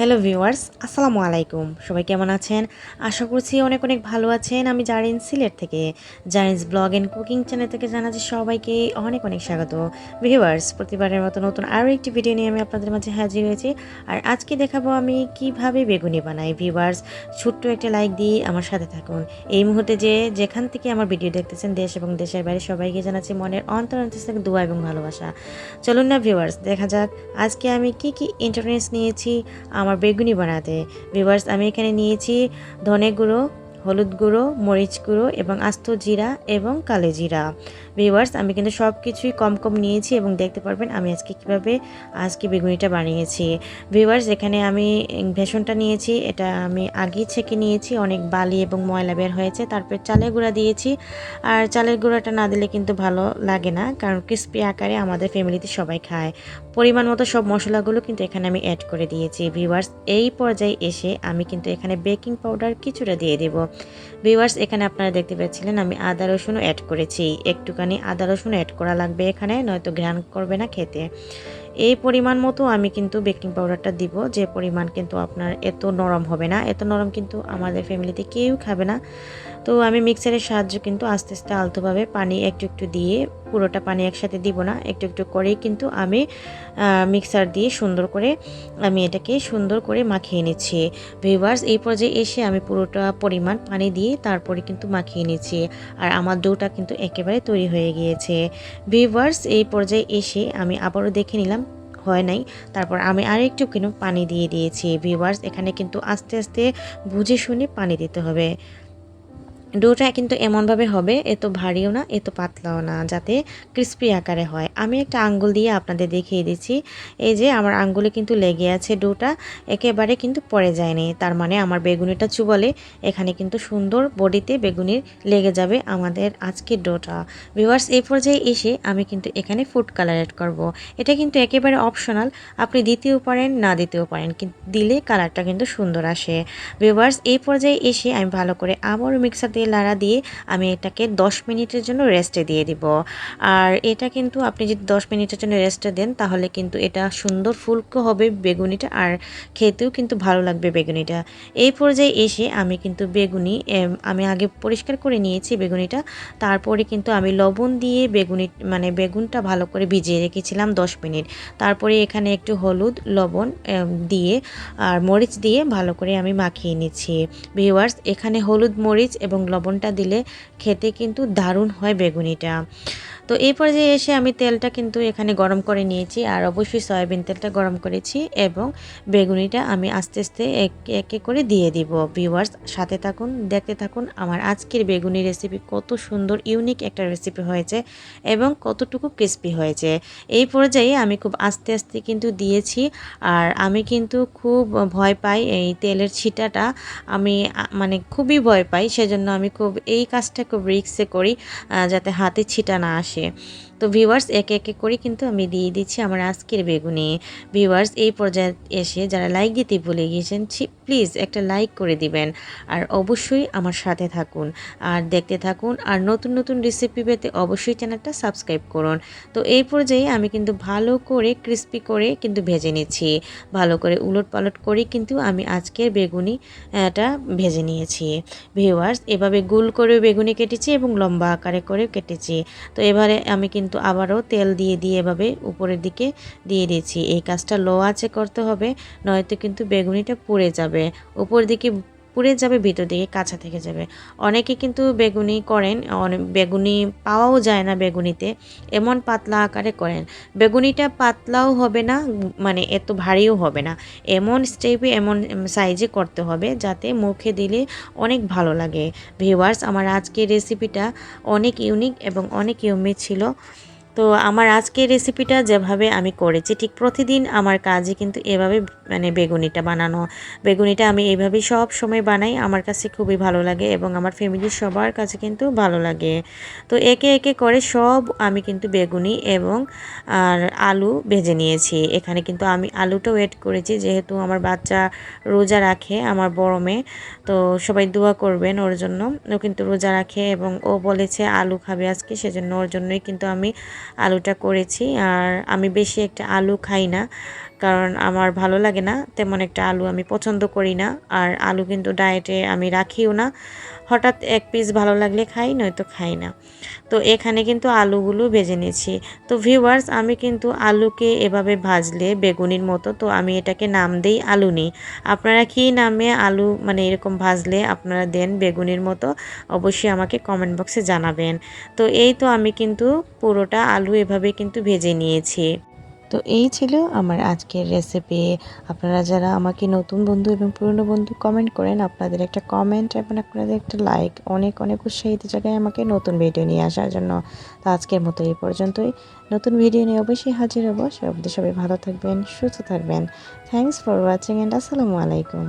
Hello viewers আসসালামু আলাইকুম সবাই কেমন আছেন? আশা করছি অনেক অনেক ভালো আছেন। আমি জারিন সিলেট থেকে। Zarin's blog and cooking channel থেকে জানাচ্ছি সবাইকে অনেক অনেক স্বাগত। ভিউয়ার্স প্রতিবারের মতো নতুন আরও একটি ভিডিও নিয়ে আমি আপনাদের মাঝে হাজির হয়েছি। আর আজকে দেখাবো আমি কীভাবে বেগুনি বানাই। ভিউয়ার্স ছোট্ট একটা লাইক দিয়ে আমার সাথে থাকুন। এই মুহূর্তে যে যেখান থেকে আমার ভিডিও দেখতেছেন, দেশ এবং দেশের বাইরে, সবাইকে জানাচ্ছি মনের অন্তর অন্তর থেকে দোয়া এবং ভালোবাসা। চলুন না ভিউয়ার্স দেখা যাক আজকে আমি কি কি ইন্টারনেস নিয়েছি, আমার বেগুনি বানাতে। ভিভার্স আমি এখানে নিয়েছি ধনে গুঁড়ো, হলুদ গুঁড়ো, মরিচ গুঁড়ো এবং আস্ত জিরা এবং কালো জিরা। ভিভার্স আমি কিন্তু সব কিছুই কম কম নিয়েছি এবং দেখতে পারবেন আমি আজকে কীভাবে আজকে বেগুনিটা বানিয়েছি। ভিভার্স এখানে আমি ভেষণটা নিয়েছি, এটা আমি আগেই ছেঁকে নিয়েছি, অনেক বালি এবং ময়লা বের হয়েছে, তারপর চালের গুঁড়া দিয়েছি। আর চালের গুঁড়াটা না দিলে কিন্তু ভালো লাগে না, কারণ ক্রিস্পি আকারে আমাদের ফ্যামিলিতে সবাই খায়। পরিমাণ মতো সব মশলাগুলো কিন্তু এখানে আমি অ্যাড করে দিয়েছি। ভিউয়ার্স এই পর্যায়ে এসে আমি কিন্তু এখানে বেকিং পাউডার কিছুটা দিয়ে দেব। ভিউয়ার্স এখানে আপনারা দেখতে পাচ্ছিলেন আমি আদা রসুনও অ্যাড করেছি। একটুখানি আদা রসুন অ্যাড করা লাগবে এখানে, নয়তো ঘ্রাণ করবে না খেতে। এই পরিমাণ মতো আমি কিন্তু বেকিং পাউডারটা দিব। যে পরিমাণ কিন্তু আপনার এত নরম হবে না। এত নরম কিন্তু আমাদের ফ্যামিলিতে কেউ খাবে না। তো আমি মিক্সারের সাহায্য কিন্তু আস্তে আস্তে আলতোভাবে পানি একটু একটু দিয়ে পুরোটা পানি একসাথে দিব না, একটু একটু করেই কিন্তু আমি মিক্সার দিয়ে সুন্দর করে আমি এটাকে সুন্দর করে মাখিয়ে নিচ্ছি। ভিভার্স এই পর্যায়ে এসে আমি পুরোটা পরিমাণ পানি দিয়ে তারপরে কিন্তু মাখিয়ে নিচ্ছি আর আমার ডোটা কিন্তু একেবারে তৈরি হয়ে গিয়েছে। ভিভার্স এই পর্যায়ে এসে আমি আবারও দেখে নিলাম, হয় নাই। তারপর আমি আরেকটু কিন্তু পানি দিয়ে দিয়েছি। ভিভার্স এখানে কিন্তু আস্তে আস্তে বুঝে শুনে পানি দিতে হবে। ডোটা কিন্তু এমনভাবে হবে এত ভারীও না এত পাতলাও না, যাতে ক্রিস্পি আকারে হয়। আমি একটা আঙ্গুল দিয়ে আপনাদের দেখিয়ে দিচ্ছি। এই যে আমার আঙ্গুলে কিন্তু লেগে আছে ডোটা, একেবারে কিন্তু পড়ে যায়নি। তার মানে আমার বেগুনিটা চুবলে এখানে কিন্তু সুন্দর বডিতে বেগুনির লেগে যাবে আমাদের আজকের ডোটা। ভিওয়ার্স এই পর্যায়ে এসে আমি কিন্তু এখানে ফুড কালার অ্যাড করব। এটা কিন্তু একেবারে অপশনাল, আপনি দিতেও পারেন, না দিতেও পারেন, কিন্তু দিলে কালারটা কিন্তু সুন্দর আসে। ভিওয়ার্স এই পর্যায়ে এসে আমি ভালো করে আবারও মিক্সার দিয়ে লাড়া দিয়ে আমি এটাকে 10 মিনিটের জন্য রেস্টে দিয়ে দিব। আর এটা কিন্তু আপনি যদি 10 মিনিটের জন্য রেস্টে দেন, তাহলে কিন্তু এটা সুন্দর ফুলকো হবে বেগুনিটা আর খেতেও কিন্তু ভালো লাগবে বেগুনিটা। এই পর্যায়ে এসে আমি কিন্তু বেগুনি আমি আগে পরিষ্কার করে নিয়েছি বেগুনিটা। তারপরে কিন্তু আমি লবণ দিয়ে বেগুনি মানে বেগুনটা ভালো করে ভিজিয়ে রেখেছিলাম 10 মিনিট। তারপরে এখানে একটু হলুদ, লবণ দিয়ে আর মরিচ দিয়ে ভালো করে আমি মাখিয়ে নিচ্ছি। ভিউয়ার্স, এখানে হলুদ, মরিচ এবং লবণটা দিলে খেতে কিন্তু দারুণ হয় বেগুনিটা। তো এই পর্যায়ে এসে আমি তেলটা কিন্তু এখানে গরম করে নিয়েছি আর অবশ্যই সয়াবিন তেলটা গরম করেছি এবং বেগুনিটা আমি আস্তে আস্তে একে একে করে দিয়ে দিব। ভিউয়ার্স, সাথে থাকুন, দেখতে থাকুন আমার আজকের বেগুনি রেসিপি কত সুন্দর, ইউনিক একটা রেসিপি হয়েছে এবং কতটুকু ক্রিস্পি হয়েছে। এই পর্যায়ে আমি খুব আস্তে আস্তে কিন্তু দিয়েছি আর আমি কিন্তু খুব ভয় পাই এই তেলের ছিটাটা। আমি মানে খুবই ভয় পাই, সেজন্য আমি খুব, এই কাজটা খুব রিক্সে করি যাতে হাতে ছিটা না আসে। আসে তো ভিউয়ার্স একে একে করে কিন্তু আমি দিয়ে দিচ্ছি আমার আজকের বেগুনি। ভিউয়ার্স এই পর্যায়ে এসে যারা লাইক দিতে ভুলে গিয়েছেন প্লিজ একটা লাইক করে দিবেন। আর অবশ্যই আমার সাথে থাকুন। আর দেখতে থাকুন। আর নতুন নতুন রেসিপি পেতে অবশ্যই চ্যানেলটা সাবস্ক্রাইব করুন। তো এই পর্যায়ে আমি কিন্তু ভালো করে ক্রিস্পি করে কিন্তু ভেজে নিচ্ছি। ভালো করে উলট পালট করে কিন্তু আমি আজকের বেগুনি, এটা ভেজে নিয়েছি। ভিউয়ার্স এভাবে গুল করে বেগুনি কেটেছি এবং লম্বা আকারে করে কেটেছি। তো এবারে আমি কিন্তু আবারও তেল দিয়ে দিয়ে এভাবে উপরের দিকে দিয়ে দিয়েছি। এই কাজটা লো আছে করতে হবে, নয়তো কিন্তু বেগুনিটা পুড়ে যাবে। উপর দিকে পুড়ে যাবে, ভিতর দিকে কাঁচা থেকে যাবে। অনেকে কিন্তু বেগুনি করেন বেগুনি পাওয়াও যায় না বেগুনিতে, এমন পাতলা আকারে করেন। বেগুনিটা পাতলাও হবে না মানে এত ভারীও হবে না। এমন স্টেপে এমন সাইজে করতে হবে যাতে মুখে দিলে অনেক ভালো লাগে। ভিউয়ার্স আমার আজকের রেসিপিটা অনেক ইউনিক এবং অনেক ইউমি ছিল। তো আমার আজকের রেসিপিটা যেভাবে আমি করেছি, ঠিক প্রতিদিন আমার কাজে কিন্তু এভাবে মানে বেগুনিটা বানানো। বেগুনিটা আমি এইভাবেই সব সময় বানাই, আমার কাছে খুবই ভালো লাগে এবং আমার ফ্যামিলির সবার কাছে কিন্তু ভালো লাগে। তো একে একে করে সব আমি কিন্তু বেগুনি এবং আর আলু ভেজে নিয়েছি। এখানে কিন্তু আমি আলুটাও এড করেছি, যেহেতু আমার বাচ্চা রোজা রাখে আমার বড় মেয়ে, তো সবাই দোয়া করবেন ওর জন্য। ও কিন্তু রোজা রাখে এবং ও বলেছে আলু খাবে আজকে, সেজন্য ওর জন্যই কিন্তু আমি আলুটা করেছি। আর আমি বেশি একটা আলু খাই না। কারণ আমার ভালো লাগে না, তেমন একটা আলু আমি পছন্দ করি না, আর আলু কিন্তু ডায়েটে আমি রাখিও না। হঠাৎ এক পিস ভালো লাগলে খাই, নয়তো খাই না। তো এখানে কিন্তু আলুগুলো ভেজে নিয়েছি। তো ভিউয়ার্স আমি কিন্তু আলুকে এভাবে ভাজলে বেগুনির মতো, তো আমি এটাকে নাম দেই আলু নিই আপনারা কী নামে আলু মানে এরকম ভাজলে আপনারা দেন বেগুনির মতো, অবশ্যই আমাকে কমেন্ট বক্সে জানাবেন। তো এই তো আমি কিন্তু পুরোটা আলু এভাবে কিন্তু ভেজে নিয়েছি। তো এই ছিল আমার আজকের রেসিপি আপনারা যারা আমাকে নতুন বন্ধু এবং পুরনো বন্ধু কমেন্ট করেন, আপনাদের একটা কমেন্ট এবং আপনাদের একটা লাইক অনেক অনেক উৎসাহিত জায়গায় আমাকে নতুন ভিডিও নিয়ে আসার জন্য। তো আজকের মতো এই পর্যন্তই। নতুন ভিডিও নিয়ে অবশ্যই হাজির হব। সে অবধি সবাই ভালো থাকবেন, সুস্থ থাকবেন। থ্যাংকস ফর ওয়াচিং অ্যান্ড আসসালামু আলাইকুম।